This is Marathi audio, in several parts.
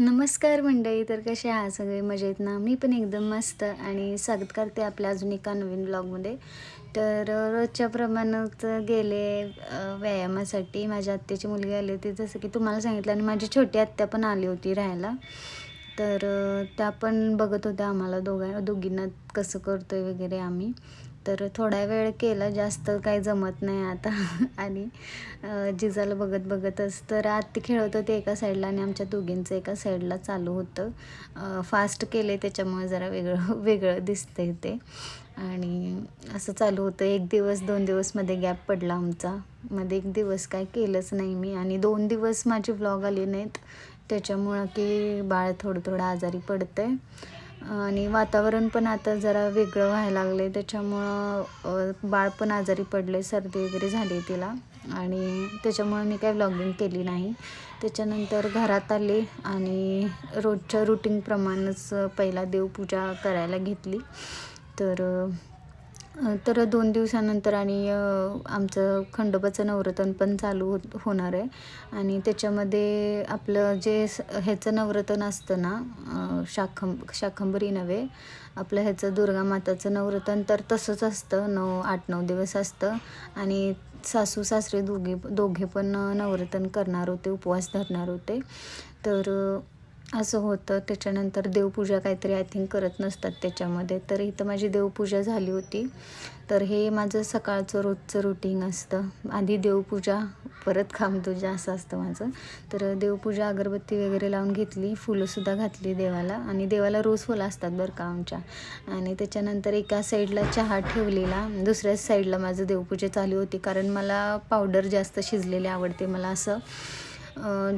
नमस्कार मंडळी तर कसे आहात सगळे? मजेत ना? मी पण एकदम मस्त आणि स्वागत करते आपल्या अजून एका नवीन ब्लॉगमध्ये तर रोजच्या प्रमाणात गेले व्यायामासाठी. माझ्या आत्याची मुलगी आली होती जसं की तुम्हाला सांगितलं आणि माझी छोटी आत्या पण आली होती राहायला. तर त्या पण बघत होत्या आम्हाला दोघा दोघींना कसं करतो आहे वगैरे आम्ही. तर थोडा वेळ केला जास्त काही जमत नाही आता. आणि जिजाला बघत बघतच तर आत्ती खेळत होते एका साईडला आणि आमच्या दोघींचं एका साईडला चालू होतं. फास्ट केले त्याच्यामुळे जरा वेगळं वेगळं दिसतंय ते. आणि असं चालू होतं. एक दिवस दोन दिवसमध्ये गॅप पडला आमचा. मध्ये एक दिवस काय केलंच नाही मी. आणि दोन दिवस माझे व्लॉग आले नाहीत. त्याच्यामुळं की बाळ थोडं थोडं आजारी पडतंय. आणि वातावरण पण आता जरा वेगळं व्हायला लागले त्याच्यामुळं बाळ पण आजारी पडले सर्दी वगैरे झाली तिला. आणि त्याच्यामुळं मी काही व्लॉगिंग केली नाही. त्याच्यानंतर घरात आले आणि रोजच्या रुटीनप्रमाणेच पहिला देवपूजा करायला घेतली. तर तर दोन दिवसानंतर आणि आमचं खंडोबाचं नवरतन पण चालू होत होणार आहे. आणि त्याच्यामध्ये आपलं जे स- ह्याचं नवरतन असतं ना शाखंब शाखं शाखंबरी नव्हे आपलं ह्याचं दुर्गा माताचं नवरतन तर तसंच असतं. नऊ आठ नऊ दिवस असतं. आणि सासू सासरे दोघे दोघे पण नवरतन करणार होते उपवास धरणार होते. तर असं होतं. त्याच्यानंतर देवपूजा काहीतरी आय थिंक करत नसतात त्याच्यामध्ये. तर इथं माझी देवपूजा झाली होती. तर हे माझं सकाळचं रोजचं रुटीन असतं. आधी देवपूजा परत खामपूजा असं असतं माझं. तर देवपूजा अगरबत्ती वगैरे लावून घेतली. फुलंसुद्धा घातली देवाला. आणि देवाला रोज फुलं असतात बरं का आमच्या. आणि त्याच्यानंतर एका साईडला चहा ठेवलेला. दुसऱ्याच साईडला माझं देवपूजा चालू होती. कारण मला पावडर जास्त शिजलेले आवडते मला असं.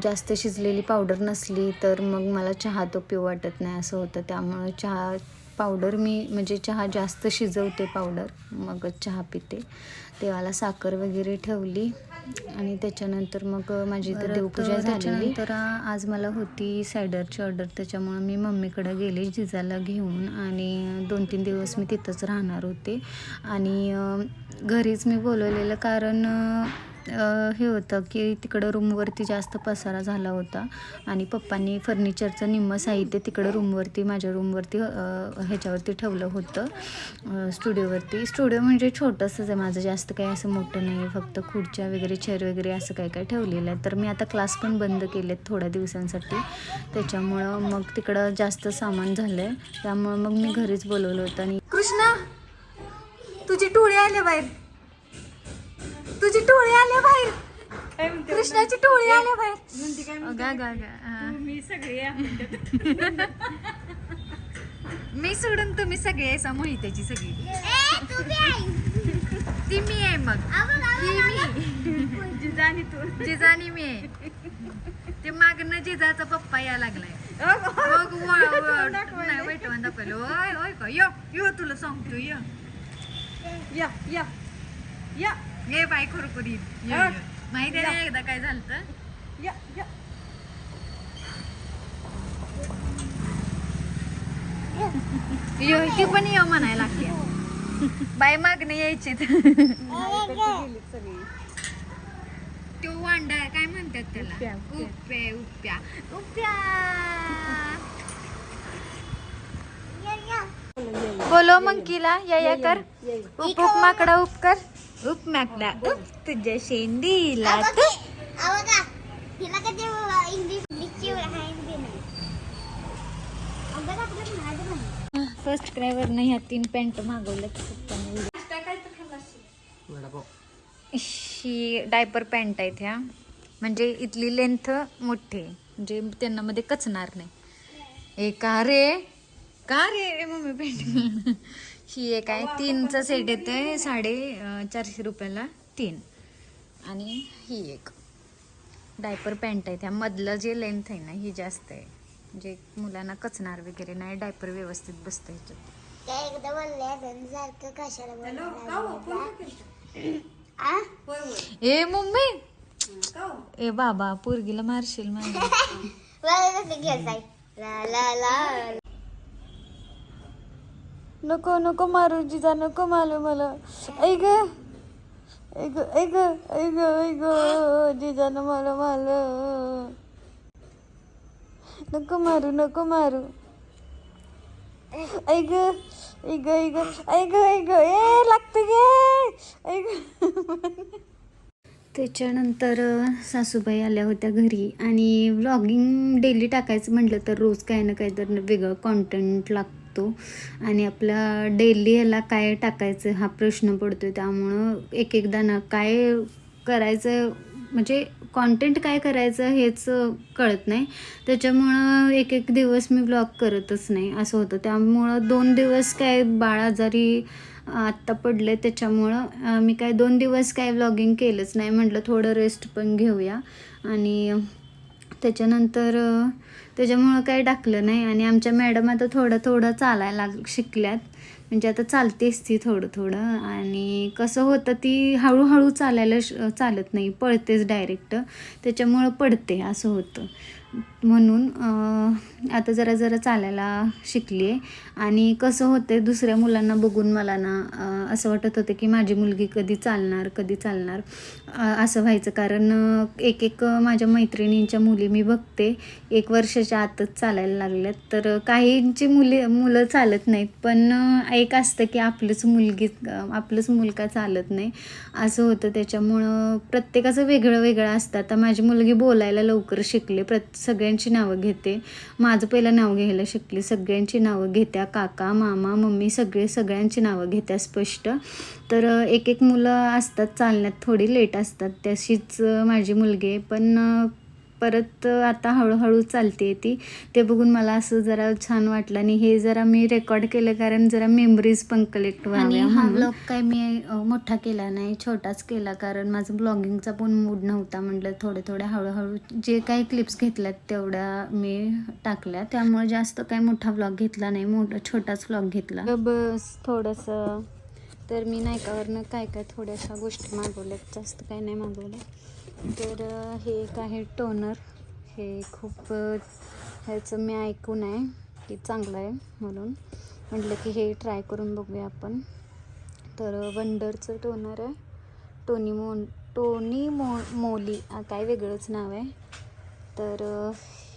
जास्त शिजलेली पावडर नसली तर मग मला चहा तो पिऊ वाटत नाही असं होतं. त्यामुळं चहा पावडर मी म्हणजे चहा जास्त शिजवते पावडर मग चहा पिते. देवाला साखर वगैरे ठेवली आणि त्याच्यानंतर मग माझी तर देवपूजा झालेली. तर आज मला होती सायडरची ऑर्डर त्याच्यामुळं मी मम्मीकडे गेले जिजाला घेऊन आणि दोन तीन दिवस मी तिथंच राहणार होते. आणि घरीच मी बोलवलेलं कारण हे होतं की तिकडं रूमवरती जास्त पसारा झाला होता आणि पप्पांनी फर्निचरचं निम्म साहित्य तिकडं रूमवरती माझ्या रूमवरती ह्याच्यावरती ठेवलं होतं स्टुडिओवरती. स्टुडिओ म्हणजे छोटंसंच आहे माझं जास्त काही असं मोठं नाही आहे फक्त खुर्च्या वगैरे चेअर वगैरे असं काय काय ठेवलेलं आहे. तर मी आता क्लास पण बंद केलेत थोड्या दिवसांसाठी. त्याच्यामुळं मग तिकडं जास्त सामान झालं आहे त्यामुळं मग मी घरीच बोलवलं होतं आणि कृष्णा तुझी टोळी आले बाहेर. तुझी टोळी आल्या बाहेर. कृष्णाची टोळी आल्या बाहेर. गा गा गा हा. मी सगळे मी सोडून तुम्ही सगळे आहे मोहित्याची सगळी. ती मी आहे मग. ही मी. जिजानी तू. जिजानी मी आहे. ते मागणं जिजाचा पप्पा या लागलाय. मग व- व- नाही वैटवान दाखवलं ओय ओय का यो यो तुला सांगतो यो. या या. या. हे बाय खुरकुरीत यो, यो. माहिती आहे ना एकदा काय झालं या या. यो ती पण यो म्हणायला लागते बाय मागणे यायची. सगळी. तो वांडा आहे, काय म्हणतात त्याला? उप्या, उप्या. उप्या. उप्या. उप्या बोलो मंकीला या या कर. उप उप माकडा उप कर. उप माकडा उप तुझ्या शेंडीला तू तिला कधी इंग्लिश सबस्क्रायबर नाही ह्या तीन पॅन्ट मागवल्यात ही डायपर पॅन्ट आहेत ह्या म्हणजे इथली लेंथ मोठी आहे म्हणजे त्यांना मध्ये कचणार नाही ए का रे का रे मम्मी पॅन्ट ही एक आहे तीनचा सेट येतोय साडे चारशे रुपयाला तीन. आणि ही एक. डायपर पॅन्ट आहे त्या मधलं जे लेंथ आहे ना ही जास्त आहे. म्हणजे मुलांना कचणार वगैरे नाही डायपर व्यवस्थित बसतं ह्याच्यात. सारखं कशाला बोलायला आ? ए मम्मी! ए बाबा पोरगीला मारशील मला नको नको मारू जिजा नको मारू मला ऐक ऐक ऐक ऐक ऐक जिजानं मला मारलं नको मारू नको मारू ऐक ऐक ऐक ऐक ऐक ए लागतं गे ऐक त्याच्यानंतर सासूबाई आल्या होत्या घरी आणि व्लॉगिंग डेली टाकायचं म्हटलं तर रोज काही ना काही तर वेगळं कॉन्टेंट लागतं आणि आपला डेली ह्याला काय टाकायचं हा प्रश्न पडतो त्यामुळं एक एकदा ना काय करायचं म्हणजे कॉन्टेंट काय करायचं हेच कळत नाही. त्याच्यामुळं एक एक दिवस मी ब्लॉग करतच नाही असं होतं. त्यामुळं दोन दिवस काय बाळ आजारी आत्ता पडले त्याच्यामुळं मी काय दोन दिवस काय व्लॉगिंग केलंच नाही. म्हटलं थोडं रेस्ट पण घेऊया. आणि त्याच्यानंतर त्याच्यामुळं काही टाकलं नाही आणि आमच्या मॅडम आता थोडं थोडं चालायला लाग शिकल्यात. म्हणजे आता चालतेच ती थोडं थोडं. आणि कसं होतं ती हळूहळू चालायला श चालत नाही. पळतेच डायरेक्ट. त्याच्यामुळं पडते असं होतं. म्हणून आता जरा जरा चालायला शिकली आहे आणि कसं होतं दुसऱ्या मुलांना बघून मला ना असं वाटत होतं की माझी मुलगी कधी चालणार कधी चालणार असं व्हायचं. कारण एक एक माझ्या मैत्रिणींच्या मुली मी बघते. एक वर्षाच्या आतच चालायला लागल्यात. तर काहींची मुली मुलं चालत नाहीत. पण एक असतं की आपलंच मुलगी आपलंच मुलगा चालत नाही. असं होतं. त्याच्यामुळं प्रत्येकाचं वेगळं वेगळं असतं. आता माझी मुलगी बोलायला लवकर शिकले. प्रत सगळ्यांची नावं घेते. माझं पहिलं नाव घ्यायला शिकली. सगळ्यांची नावं घेत्या. काका मामा मम्मी सगळे सगळ्यांची नावं घेत्या स्पष्ट. तर एक एक मुलं असतात. चालण्यात थोडी लेट असतात. तशीच माझी मुलगी पण परत आता हळूहळू चालते ती. ते बघून मला असं जरा छान वाटलं आणि हे जरा मी रेकॉर्ड केलं कारण जरा मेमरीज पण कलेक्ट आणि हा ब्लॉग काय मी मोठा केला नाही छोटाच केला कारण माझं ब्लॉगिंगचा पण मूड नव्हता म्हटलं थोडे थोडे हळूहळू जे काही क्लिप्स घेतल्यात तेवढ्या मी टाकल्या. त्यामुळे जास्त काही मोठा ब्लॉग घेतला नाही मोठा छोटाच ब्लॉग घेतला. बस थोडंसं. तर मी नायकावरनं काय काय थोड्याशा गोष्टी मागवल्यात जास्त काही नाही मागवल्या तर हे एक आहे टोनर. हे खूप ह्याचं मी ऐकून आहे की चांगलं आहे म्हणून. म्हटलं की हे ट्राय करून बघूया आपण. तर वंडरचं टोनर आहे. टोनी मो टोनी मो मोली काय वेगळंच नाव आहे. तर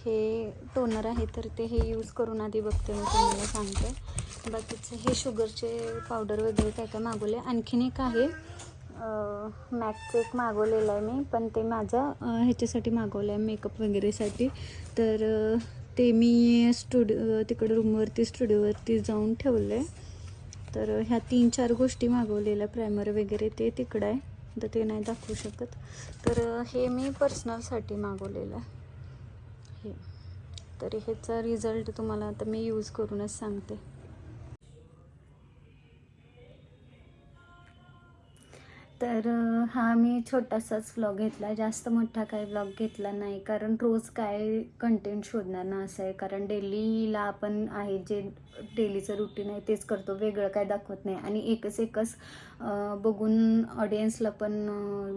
हे टोनर आहे तर ते हे यूज करून आधी बघते मी तुम्हाला सांगते. बाकीचं हे शुगरचे पावडर वगैरे काय काय मागवले आणखीन एक आहे मॅकचं एक मागवलेलं आहे मी पण ते माझं ह्याच्यासाठी मागवलं आहे मेकअप वगैरेसाठी. तर ते मी स्टुडिओ तिकडे रूमवरती स्टुडिओवरती जाऊन ठेवलं आहे तर ह्या तीन चार गोष्टी मागवलेल्या प्रायमर वगैरे ते तिकडं आहे. तर ते नाही दाखवू शकत. तर हे मी पर्सनलसाठी मागवलेलं आहे. हे. तर ह्याचा रिझल्ट तुम्हाला आता मी यूज करूनच सांगते. तर हा मी छोटासाच व्लॉग घेतला. जास्त मोठा काही व्लॉग घेतला नाही. कारण रोज काय कंटेंट शोधणार ना असं आहे. कारण डेलीला आपण आहे जे डेलीचं रुटीन आहे तेच करतो. वेगळं काय दाखवत नाही. आणि एकच एकच बघून ऑडियन्सला पण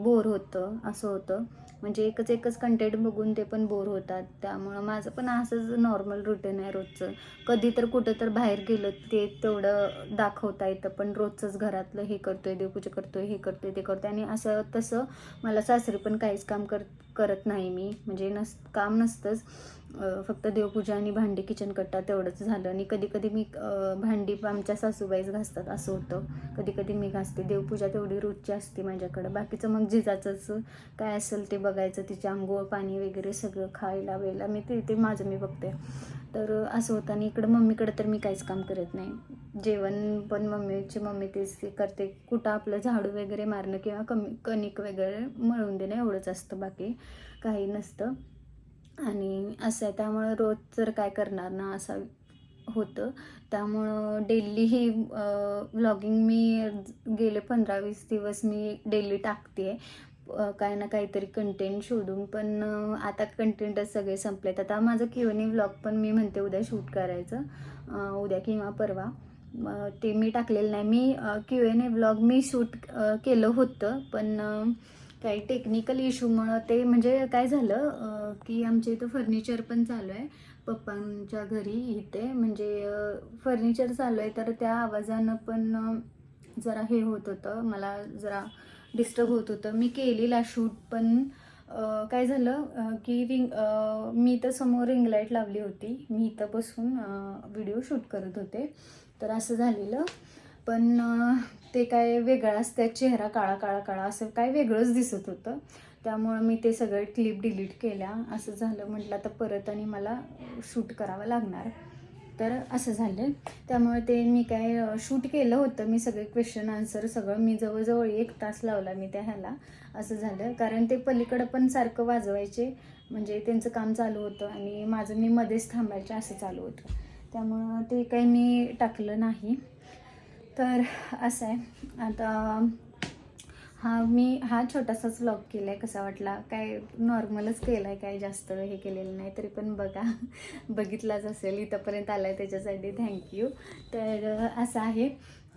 बोर होतं. असं होतं. म्हणजे एकच एकच कंटेंट बघून ते पण बोर होतात. त्यामुळं माझं पण असंच नॉर्मल रुटीन आहे रोजचं. कधी तर कुठं तर बाहेर गेलं ते तेवढं दाखवता येतं. पण रोजचंच घरातलं हे करतोय देवपूजा करतोय हे करतोय ते करते आणि असं तसं मला सासरी पण काहीच काम कर करत नाही मी. म्हणजे नस काम नसतंच. फक्त देवपूजा आणि भांडी किचन कट्टा तेवढंच झालं. आणि कधी कधी मी भांडी आमच्या सासूबाईच घासतात असं होतं. कधी कधी मी घासते. देवपूजा तेवढी रोजची असते माझ्याकडं. बाकीचं मग जिजाचंच काय असेल ते बघायचं. तिचे आंघोळ पाणी वगैरे सगळं खायला वेळेला मी ते ते माझं मी बघते. तर असं होतं. आणि इकडं मम्मीकडं तर मी काहीच काम करत नाही. जेवण पण मम्मीची मम्मी तेच करते. कुठं आपलं झाडू वगैरे मारणं किंवा कमी कणिक वगैरे मळून देणं एवढंच असतं. बाकी काही नसतं. आणि असं आहे त्यामुळं रोज तर काय करणार ना असं होतं. त्यामुळं डेली ही व्लॉगिंग मी गेले पंधरा वीस दिवस मी डेली टाकते आहे काय ना काहीतरी कंटेंट शोधून पण आता कंटेंटच सगळे संपलेत. आता माझं किवनी व्लॉग पण मी म्हणते उद्या शूट करायचं. उद्या किंवा परवा. ते मी टाकलेलं नाही. मी क्यू एन ए व्लॉग मी शूट केलं होतं पण काही टेक्निकल इश्यूमुळं ते म्हणजे काय झालं की आमच्या इथं फर्निचर पण चालू आहे. पप्पांच्या घरी इथे म्हणजे फर्निचर चालू आहे तर त्या आवाजानं पण जरा हे होत होतं. मला जरा डिस्टर्ब होत होतं. मी केलेला शूट पण काय झालं की रिंग मी तर समोर रिंग लाइट लावली होती. मी इथं बसून व्हिडिओ शूट करत होते. तर असं झालेलं. पण ते काय वेगळाच त्या चेहरा काळा काळा काळा असं काय वेगळंच दिसत होतं. त्यामुळं मी ते सगळे क्लिप डिलीट केल्या. असं झालं म्हटलं आता परत आणि मला शूट करावं लागणार. तर असं झालं. त्यामुळे ते मी काय शूट केलं होतं. मी सगळे क्वेश्चन आन्सर सगळं मी जवळजवळ एक तास लावला मी त्या ह्याला. असं झालं. कारण ते पलीकडं पण सारखं वाजवायचे. म्हणजे त्यांचं काम चालू होतं आणि माझं मी मध्येच थांबायचे असं चालू होतं. त्यामुळं ते काही मी टाकलं नाही. तर असं आहे. आता हा मी हा छोटासाच व्लॉग केला आहे कसा वाटला? काय नॉर्मलच केला आहे काय जास्त हे केलेलं नाही तरी पण बघा. बघितलाच असेल इथंपर्यंत आला आहे त्याच्यासाठी थँक्यू तर असं आहे.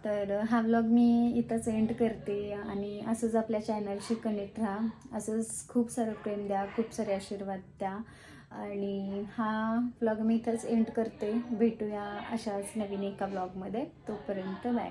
तर हा व्लॉग मी इथंच एंड करते आणि असंच आपल्या चॅनलशी कनेक्ट राहा. असंच खूप सारं प्रेम द्या खूप सारे आशीर्वाद द्या. आणि हा ब्लॉग मी इथंच एंड करते. भेटूया अशाच नवीन एका ब्लॉगमध्ये तोपर्यंत बाय